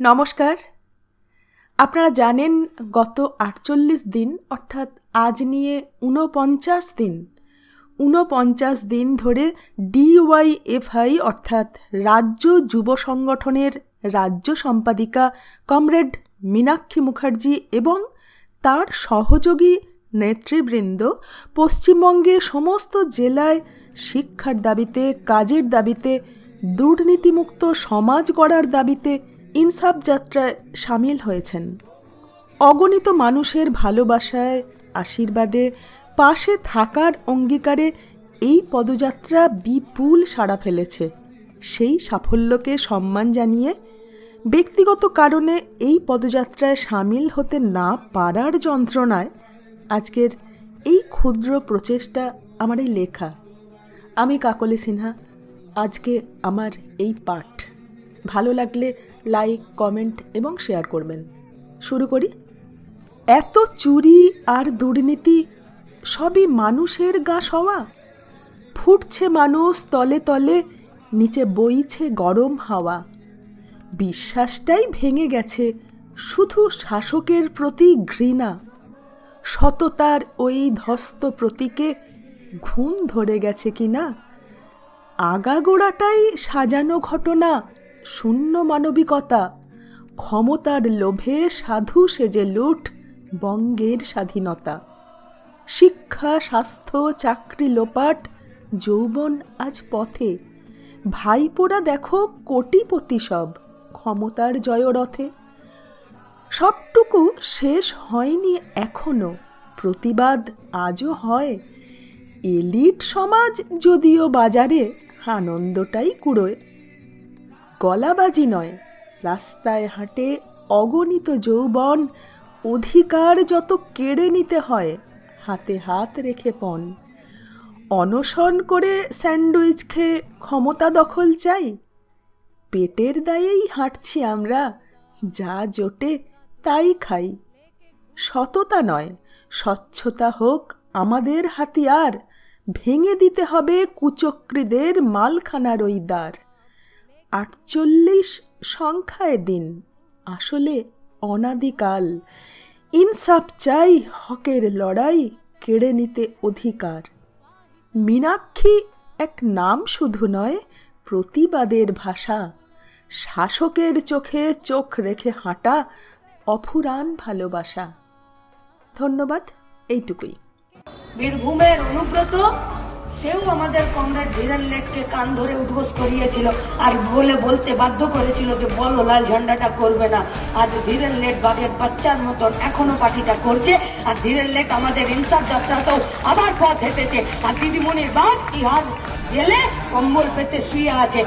নমস্কার। আপনারা জানেন গত আটচল্লিশ দিন, অর্থাৎ আজ নিয়ে ঊনপঞ্চাশ দিন ঊনপঞ্চাশ দিন ধরে ডিওয়াইএফআই, অর্থাৎ রাজ্য যুব সংগঠনের রাজ্য সম্পাদিকা কমরেড মীনাক্ষী মুখার্জি এবং তার সহযোগী নেতৃবৃন্দ পশ্চিমবঙ্গে সমস্ত জেলায় শিক্ষার দাবিতে, কাজের দাবিতে, দুর্নীতিমুক্ত সমাজ গড়ার দাবিতে ইনসাফ যাত্রায় সামিল হয়েছেন। অগণিত মানুষের ভালোবাসায়, আশীর্বাদে, পাশে থাকার অঙ্গীকারে এই পদযাত্রা বিপুল সাড়া ফেলেছে। সেই সাফল্যকে সম্মান জানিয়ে ব্যক্তিগত কারণে এই পদযাত্রায় সামিল হতে না পারার যন্ত্রণায় আজকের এই ক্ষুদ্র প্রচেষ্টা আমার এই লেখা। আমি কাকলি সিনহা, আজকে আমার এই পাঠ। ভালো লাগলে লাইক কমেন্ট এবং শেয়ার করবেন। শুরু করি। এত চুরি আর দুর্নীতি, সবই মানুষের গা সওয়া। ফুটছে মানুষ তলে তলে, নিচে বইছে গরম হাওয়া। বিশ্বাসটাই ভেঙে গেছে, শুধু শাসকের প্রতি ঘৃণা। সততার ওই ধস্ত প্রতীকে ঘুম ধরে গেছে কিনা? আগাগোড়াটাই সাজানো ঘটনা শূন্য মানবিকতা, ক্ষমতার লোভে সাধু সেজে লুট বঙ্গের স্বাধীনতা। শিক্ষা, স্বাস্থ্য, চাকরি, লোপাট, যৌবন আজ পথে। ভাইপোরা দেখো কোটিপতি সব ক্ষমতার জয়রথে। সবটুকু শেষ হয়নি এখনও, প্রতিবাদ আজও হয়। এলিট সমাজ যদিও বাজারে, আনন্দটাই কুড়োয়। গলাবাজি নয়, রাস্তায় হাঁটে অগণিত যৌবন, অধিকার যত কেড়ে নিতে হয়, হাতে হাত রেখে পণ। অনশন করে স্যান্ডউইচ খেয়ে ক্ষমতা দখল চাই? পেটের দায়েই হাঁটছি আমরা, যা জোটে তাই খাই। সততা নয়, স্বচ্ছতা হোক আমাদের হাতিয়ার, ভেঙে দিতে হবে কুচক্রীদের মালখানার ওই দ্বার। আটচল্লিশ সংখ্যায় দিন। আসলে অনাদিকাল। ইনসাফ চাই হকের লড়াই, কেড়ে নিতে অধিকার। মীনাক্ষী এক নাম শুধু নয়, প্রতিবাদের ভাষা। শাসকের চোখে চোখ রেখে হাঁটা অফুরান ভালোবাসা। ধন্যবাদ, এইটুকুই। বীরভূমের অনুব্রত সেও আমাদের কমরেড ধীরেন লেটকে কান ধরে উদ্বোস করিয়েছিল আর বলে বলতে বাধ্য করেছিল যে বল লাল ঝান্ডাটা করবে না। আজ ধীরেন লেট বাঘের বাচ্চার মতন এখনও পার্টিটা করছে আর ধীরেন লেট আমাদের ইনসাফ যাত্রাতেও আবার পথ হেঁটেছে। আর দিদিমণির বাঘ ইহার জেলে কম্বল পেতে শুয়ে আছে।